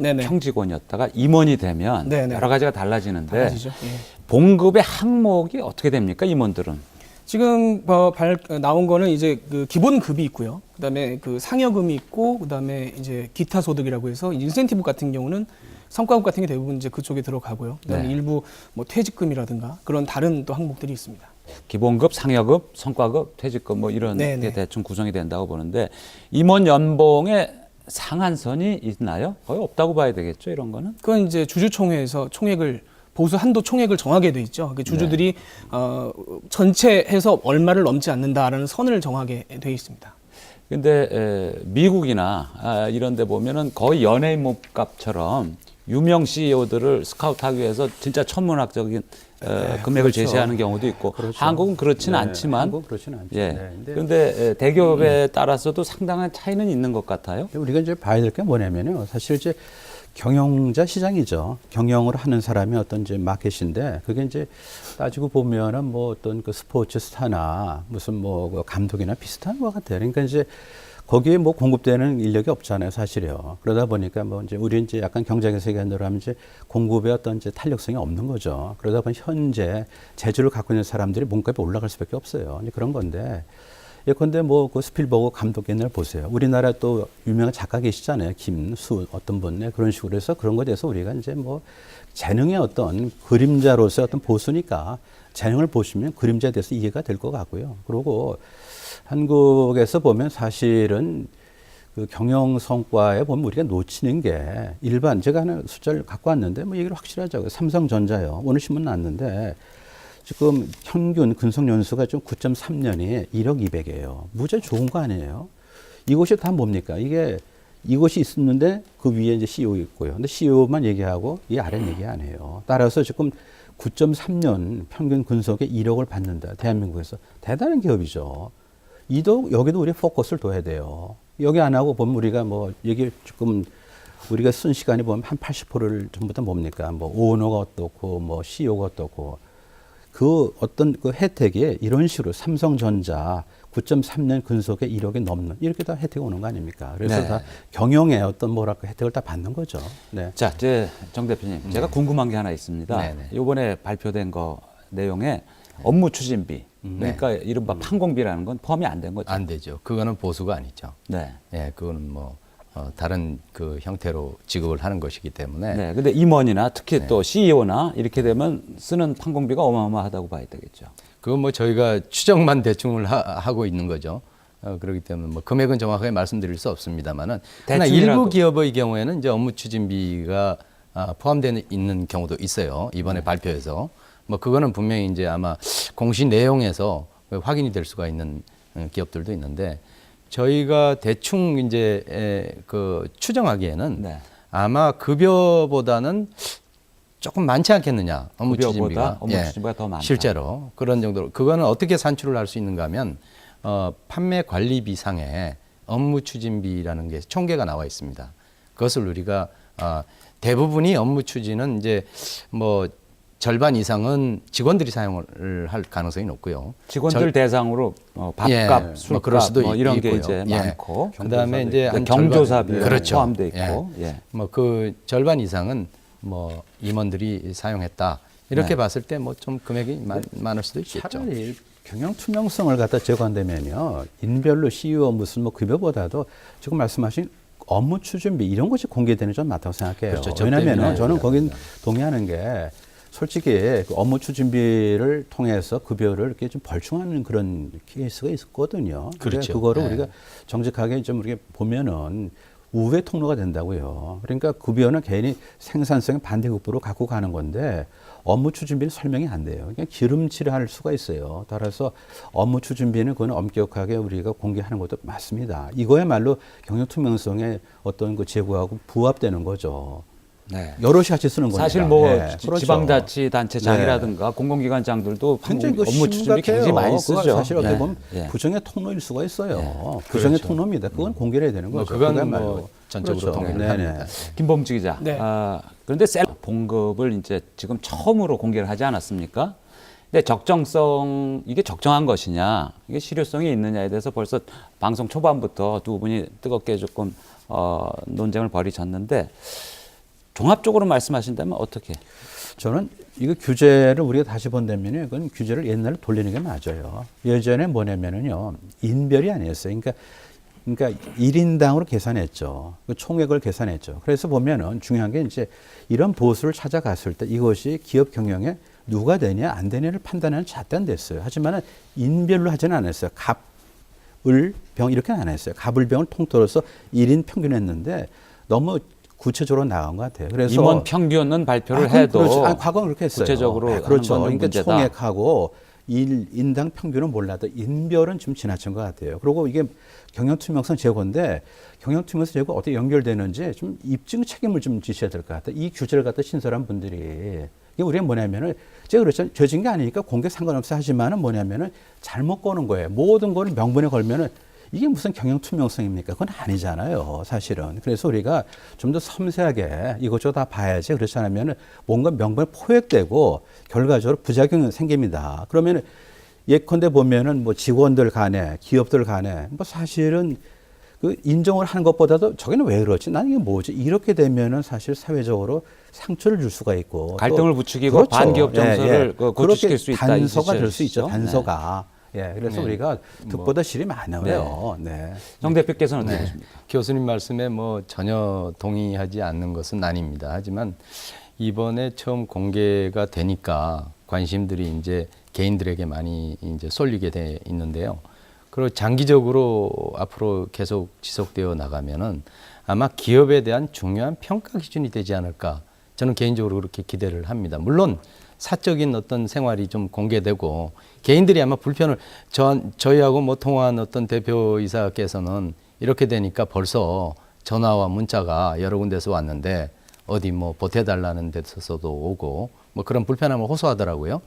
네네. 평직원이었다가 임원이 되면 네네. 여러 가지가 달라지는데 달라지죠. 예. 봉급의 항목이 어떻게 됩니까 임원들은? 지금 어, 발, 나온 거는 이제 그 기본급이 있고요. 그다음에 그 상여금이 있고 그다음에 이제 기타 소득이라고 해서 인센티브 같은 경우는 성과급 같은 게 대부분 이제 그쪽에 들어가고요. 그다음에 네. 일부 뭐 퇴직금이라든가 그런 다른 또 항목들이 있습니다. 기본급, 상여급, 성과급, 퇴직급 뭐 이런 네네. 게 대충 구성이 된다고 보는데 임원 연봉의 상한선이 있나요? 거의 없다고 봐야 되겠죠 이런 거는? 그건 이제 주주총회에서 총액을 보수 한도 총액을 정하게 돼 있죠. 그 주주들이 어, 전체 해서 얼마를 넘지 않는다라는 선을 정하게 돼 있습니다. 근데 에, 미국이나 아, 이런 데 보면은 거의 연예인 몸값처럼 유명 CEO들을 스카우트하기 위해서 진짜 천문학적인 어, 금액을 그렇죠. 제시하는 경우도 있고 그렇죠. 한국은 그렇지는 네, 않지만 한국은 그렇지는 않죠. 예. 네, 근데 그런데 에, 대기업에 따라서도 상당한 차이는 있는 것 같아요. 우리가 이제 봐야 될 게 뭐냐면요. 사실 이제 경영자 시장이죠. 경영을 하는 사람이 어떤 이제 마켓인데 그게 이제 따지고 보면은 뭐 어떤 그 스포츠 스타나 무슨 뭐그 감독이나 비슷한 것 같아요. 그러니까 이제 거기에 뭐 공급되는 인력이 없잖아요, 사실요. 그러다 보니까 뭐 이제 우리 이제 약간 경쟁에서 얘기하는 대로 하면 이제 공급의 어떤 이제 탄력성이 없는 거죠. 그러다 보니 현재 재주를 갖고 있는 사람들이 몸값이 올라갈 수밖에 없어요. 그런 건데 예컨대 뭐 그 스필버그 감독 옛날 보세요. 우리나라 또 유명한 작가 계시잖아요. 김수 어떤 분 네, 그런 식으로 해서 그런 거에 대해서 우리가 이제 뭐 재능의 어떤 그림자로서의 어떤 보수니까 재능을 보시면 그림자에 대해서 이해가 될 것 같고요. 그리고 한국에서 보면 사실은 그 경영 성과에 보면 우리가 놓치는 게 일반 제가 하나 숫자를 갖고 왔는데 뭐 얘기를 확실하자고요. 삼성전자요. 오늘 신문 났는데 지금 평균 근속 연수가 좀 9.3년이 1억 200이에요. 무지 좋은 거 아니에요? 이것이 다 뭡니까? 이게 이것이 있었는데 그 위에 이제 CEO 있고요. 근데 CEO만 얘기하고 이 아래 얘기 안 해요. 따라서 지금 9.3년 평균 근속에 1억을 받는다. 대한민국에서 대단한 기업이죠. 이도 여기도 우리 포커스를 둬야 돼요. 여기 안 하고 보면 우리가 뭐 얘기 조금 우리가 쓴 시간이 보면 한 80%를 전부 다 뭡니까? 뭐 오너가 어떻고 뭐 CEO가 어떻고 그 어떤 그 혜택이 이런 식으로 삼성전자 9.3년 근속에 1억이 넘는 이렇게 다 혜택이 오는 거 아닙니까? 그래서 네. 다 경영의 어떤 뭐랄까 혜택을 다 받는 거죠. 네. 자, 이제 정 대표님, 제가 궁금한 게 하나 있습니다. 네 네. 이번에 발표된 거 내용에 업무 추진비, 그러니까 이른바 판공비라는 건 포함이 안 된 거죠. 안 되죠. 그거는 보수가 아니죠. 네. 예, 그거는 뭐 어, 다른 그 형태로 지급을 하는 것이기 때문에 네. 근데 임원이나 특히 또 CEO나 이렇게 되면 쓰는 판공비가 어마어마하다고 봐야 되겠죠. 그건 뭐 저희가 추정만 대충을 하, 고 있는 거죠. 어, 그렇기 때문에 뭐 금액은 정확하게 말씀드릴 수 없습니다만은 대충이라도. 일부 기업의 경우에는 이제 업무 추진비가 아, 포함되어 있는 경우도 있어요. 이번에 발표에서 뭐 그거는 분명히 이제 아마 공시 내용에서 확인이 될 수가 있는 어, 기업들도 있는데 저희가 대충 이제 에, 그 추정하기에는 네. 아마 급여보다는 조금 많지 않겠느냐 업무 추진비가 업무 추진비가 더 많다. 실제로 그런 정도로 그거는 어떻게 산출을 할 수 있는가 하면 어, 판매 관리비 상에 업무 추진비라는 게 총계가 나와 있습니다. 그것을 우리가 어, 대부분이 업무 추진은 이제 뭐 절반 이상은 직원들이 사용을 할 가능성이 높고요. 직원들 절- 대상으로 어, 밥값, 예, 술값 뭐 그럴 수도 뭐 이런 게 있고요. 이제 예. 많고 그다음에 이제 한 경조사비 절반- 그렇죠. 포함돼 있고 예. 뭐그 절반 이상은 뭐 임원들이 사용했다 이렇게 네. 봤을 때 뭐 좀 금액이 많, 많을 수도 있겠죠. 차라리 경영 투명성을 갖다 제고한다면요 인별로 CEO 무슨 뭐 급여보다도 지금 말씀하신 업무 추진비 이런 것이 공개되는 좀 맞다고 생각해요. 그렇죠. 왜냐하면 저는 거긴 동의하는 게 솔직히 그 업무 추진비를 통해서 급여를 이렇게 좀 벌충하는 그런 케이스가 있었거든요. 그렇죠. 그거를 네. 우리가 정직하게 좀 이렇게 보면은 우회 통로가 된다고요. 그러니까 급여는 개인이 생산성의 반대급부로 갖고 가는 건데 업무 추진비는 설명이 안 돼요. 그냥 기름칠을 할 수가 있어요. 따라서 업무 추진비는 그건 엄격하게 우리가 공개하는 것도 맞습니다. 이거야말로 경영 투명성의 어떤 그 제고하고 부합되는 거죠. 네. 여럿이 같이 쓰는 거니까. 사실 뭐 네, 지- 그렇죠. 지방자치단체장이라든가 공공기관장들도 굉장히 그 업무 심각해요. 굉장히 많이 쓰죠. 사실 어떻게 예. 보면 예. 부정의 통로일 수가 있어요. 부정의 그렇죠. 통로입니다. 그건 공개를 해야 되는 뭐 거죠. 그건 그거야말로. 뭐 전적으로 그렇죠. 동의를 네네. 합니다. 김범지 기자. 네. 아, 그런데 셀 봉급을 이제 지금 처음으로 공개를 하지 않았습니까? 근데 적정성 이게 적정한 것이냐, 이게 실효성이 있느냐에 대해서 벌써 방송 초반부터 두 분이 뜨겁게 조금 어, 논쟁을 벌이셨는데 종합적으로 말씀하신다면 어떻게? 저는 이거 규제를 우리가 다시 본다면요. 그건 규제를 옛날로 돌리는 게 맞아요. 예전에 뭐냐면은요. 인별이 아니었어요. 그러니까 그러니까 일인당으로 계산했죠. 그 총액을 계산했죠. 그래서 보면은 중요한 게 이제 이런 보수를 찾아갔을 때 이것이 기업 경영에 누가 되냐 안 되냐를 판단하는 잣단 됐어요. 하지만은 인별로 하지는 않았어요. 갑, 을, 병 이렇게는 안 했어요. 갑을, 병을 통틀어서 일인 평균했는데 너무 구체적으로 나간 것 같아요. 그래서 임원 평균은 발표를 아, 해도 그렇죠. 아, 과거는 그렇게 했어요. 구체적으로 네, 하는 그렇죠. 건 그러니까 문제다. 총액하고 일 인당 평균은 몰라도 인별은 좀 지나친 것 같아요. 그리고 이게 경영 투명성 제고인데 경영 투명성 제고 어떻게 연결되는지 좀 입증 책임을 좀 지셔야 될 것 같아요. 이 규제를 갖다 신설한 분들이 이게 우리가 뭐냐면은 제가 그렇죠. 죄진 게 아니니까 공개 상관없어 하지만은 뭐냐면은 잘못 거는 거예요. 모든 거를 명분에 걸면은 이게 무슨 경영 투명성입니까? 그건 아니잖아요, 사실은. 그래서 우리가 좀 더 섬세하게 이것저것 다 봐야지. 그렇지 않으면 뭔가 명분에 포획되고 결과적으로 부작용이 생깁니다. 그러면 예컨대 보면은 뭐 직원들 간에 기업들 간에 뭐 사실은 그 인정을 하는 것보다도 저기는 왜 그렇지? 난 이게 뭐지? 이렇게 되면은 사실 사회적으로 상처를 줄 수가 있고 또 갈등을 부추기고 반기업 정서를 그 고취시킬 그렇게 수 있다, 이 단서가 될 수 있죠. 단서가. 예, 그래서 네. 우리가 득보다 실이 많아요. 네. 정 대표께서는 어떻게 보십니까? 교수님 말씀에 뭐 전혀 동의하지 않는 것은 아닙니다. 하지만 이번에 처음 공개가 되니까 관심들이 이제 개인들에게 많이 이제 쏠리게 돼 있는데요. 그리고 장기적으로 앞으로 계속 지속되어 나가면은 아마 기업에 대한 중요한 평가 기준이 되지 않을까 저는 개인적으로 그렇게 기대를 합니다. 물론 사적인 어떤 생활이 좀 공개되고 개인들이 아마 불편을 저 저희하고 뭐 통화한 어떤 대표이사께서는 이렇게 되니까 벌써 전화와 문자가 여러 군데서 왔는데 어디 뭐 보태달라는 데서도 오고 뭐 그런 불편함을 호소하더라고요.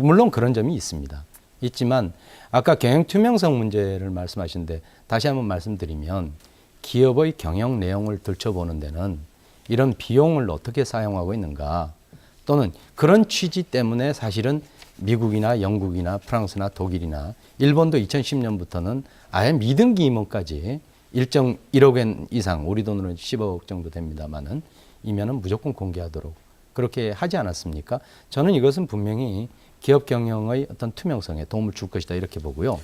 물론 그런 점이 있습니다. 있지만 아까 경영 투명성 문제를 말씀하신데 다시 한번 말씀드리면 기업의 경영 내용을 들춰보는 데는 이런 비용을 어떻게 사용하고 있는가 또는 그런 취지 때문에 사실은 미국이나 영국이나 프랑스나 독일이나 일본도 2010년부터는 아예 미등기 임원까지 일정 1억 원 이상 우리 돈으로 10억 정도 됩니다만은 이면은 무조건 공개하도록 그렇게 하지 않았습니까? 저는 이것은 분명히 기업 경영의 어떤 투명성에 도움을 줄 것이다 이렇게 보고요.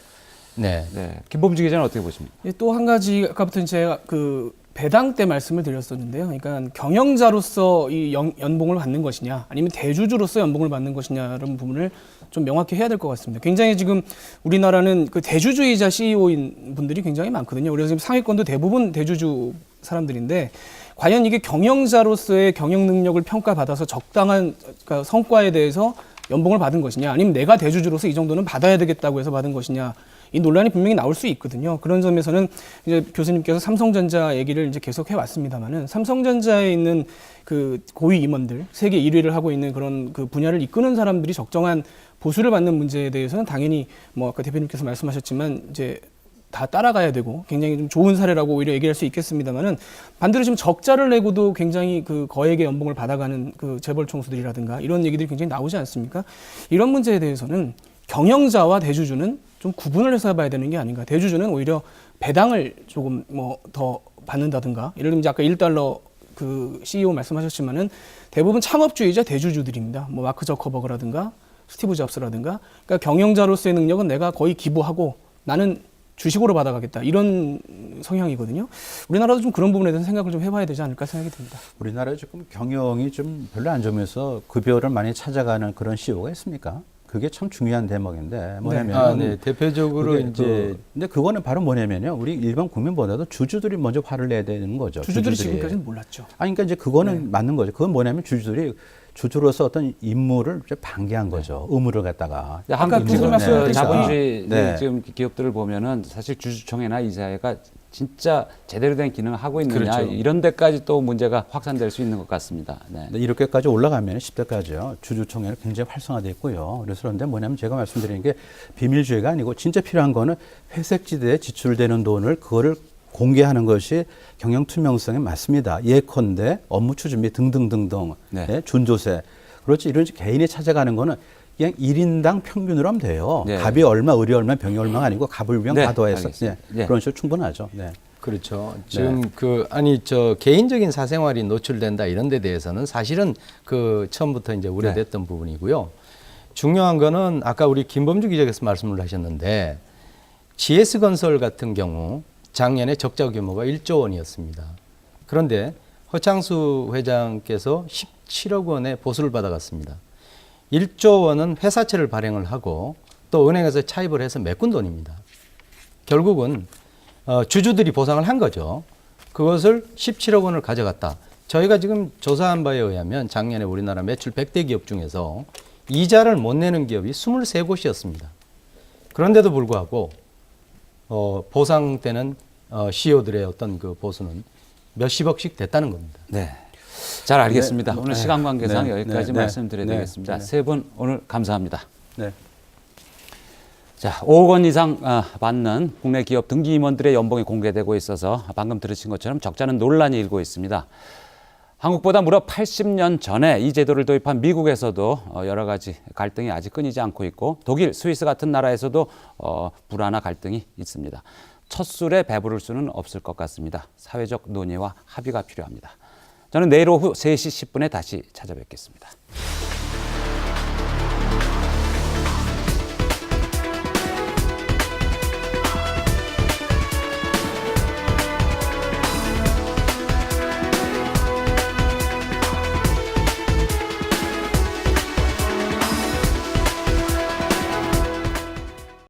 네. 네. 김범주 기자는 어떻게 보십니까? 또한 가지 아까부터 제가 그 배당 때 말씀을 드렸었는데요. 그러니까 경영자로서 이 연, 연봉을 받는 것이냐, 아니면 대주주로서 연봉을 받는 것이냐라는 부분을 좀 명확히 해야 될 것 같습니다. 굉장히 지금 우리나라는 그 대주주이자 CEO인 분들이 굉장히 많거든요. 그래서 지금 상위권도 대부분 대주주 사람들인데 과연 이게 경영자로서의 경영 능력을 평가받아서 적당한 그러니까 성과에 대해서 연봉을 받은 것이냐, 아니면 내가 대주주로서 이 정도는 받아야 되겠다고 해서 받은 것이냐, 이 논란이 분명히 나올 수 있거든요. 그런 점에서는 이제 교수님께서 삼성전자 얘기를 이제 계속 해왔습니다만은 삼성전자에 있는 그 고위 임원들 세계 1위를 하고 있는 그런 그 분야를 이끄는 사람들이 적정한 보수를 받는 문제에 대해서는 당연히 뭐 아까 대표님께서 말씀하셨지만 이제 다 따라가야 되고 굉장히 좀 좋은 사례라고 오히려 얘기할 수 있겠습니다만은 반대로 지금 적자를 내고도 굉장히 그 거액의 연봉을 받아가는 그 재벌 총수들이라든가 이런 얘기들이 굉장히 나오지 않습니까? 이런 문제에 대해서는 경영자와 대주주는 좀 구분을 해서 해봐야 되는 게 아닌가. 대주주는 오히려 배당을 조금 뭐 더 받는다든가 예를 들면 아까 1달러 그 CEO 말씀하셨지만은 대부분 창업주의자 대주주들입니다. 뭐 마크 저커버그라든가 스티브 잡스라든가 그러니까 경영자로서의 능력은 내가 거의 기부하고 나는 주식으로 받아가겠다 이런 성향이거든요. 우리나라도 좀 그런 부분에 대해서 생각을 좀 해봐야 되지 않을까 생각이 듭니다. 우리나라 지금 경영이 좀 별로 안 좋으면서 급여를 많이 찾아가는 그런 CEO가 있습니까? 그게 참 중요한 대목인데 뭐냐면 아, 네. 대표적으로 이제 그, 근데 그거는 바로 뭐냐면요. 우리 일반 국민보다도 주주들이 먼저 화를 내야 되는 거죠. 주주들이 지금까지는 몰랐죠. 아니, 그러니까 이제 그거는 맞는 거죠. 그건 뭐냐면 주주들이 주주로서 어떤 임무를 이제 방기한 거죠. 의무를 갖다가. 아까 한국 교수님 지금 말씀하셨듯이 그 자본주의 네. 지금 기업들을 보면은 사실 주주총회나 이사회가 진짜 제대로 된 기능을 하고 있느냐 그렇죠. 이런 데까지 또 문제가 확산될 수 있는 것 같습니다. 네. 이렇게까지 올라가면 10대까지요. 주주총회는 굉장히 활성화돼 있고요. 그래서 그런데 뭐냐면 제가 말씀드리는 게 비밀주의가 아니고 진짜 필요한 거는 회색지대에 지출되는 돈을 그거를 공개하는 것이 경영 투명성에 맞습니다. 예컨대 업무 추진비 등등등등, 네. 예, 준조세. 그렇지 이런 개인이 찾아가는 거는 그냥 일인당 평균으로 하면 돼요. 네. 갑이 얼마, 을이 얼마, 병이 얼마가 아니고 갑을 병 네, 다 더해서. 예, 예. 그런 식으로 충분하죠. 네. 그렇죠. 지금 그 아니 저 개인적인 사생활이 노출된다 이런 데 대해서는 사실은 그 처음부터 이제 우려됐던 부분이고요. 중요한 거는 아까 우리 김범주 기자께서 말씀을 하셨는데 GS 건설 같은 경우 작년에 적자 규모가 1조 원이었습니다. 그런데 허창수 회장께서 17억 원의 보수를 받아갔습니다. 1조 원은 회사채를 발행을 하고 또 은행에서 차입을 해서 메꾼 돈입니다. 결국은 어, 주주들이 보상을 한 거죠. 그것을 17억 원을 가져갔다. 저희가 지금 조사한 바에 의하면 작년에 우리나라 매출 100대 기업 중에서 이자를 못 내는 기업이 23곳이었습니다. 그런데도 불구하고 어, 보상되는 어, CEO들의 어떤 그 보수는 몇십억씩 됐다는 겁니다. 네. 잘 알겠습니다. 네, 오늘 네, 시간 관계상 네, 여기까지 네, 네, 말씀드려야 네, 되겠습니다. 네. 세분 오늘 감사합니다. 네. 자, 5억 원 이상 아, 받는 국내 기업 등기 임원들의 연봉이 공개되고 있어서 방금 들으신 것처럼 적잖은 논란이 일고 있습니다. 한국보다 무려 80년 전에 이 제도를 도입한 미국에서도 어, 여러 가지 갈등이 아직 끊이지 않고 있고 독일, 스위스 같은 나라에서도 어, 불안화 갈등이 있습니다. 첫 술에 배부를 수는 없을 것 같습니다. 사회적 논의와 합의가 필요합니다. 저는 내일 오후 3시 10분에 다시 찾아뵙겠습니다.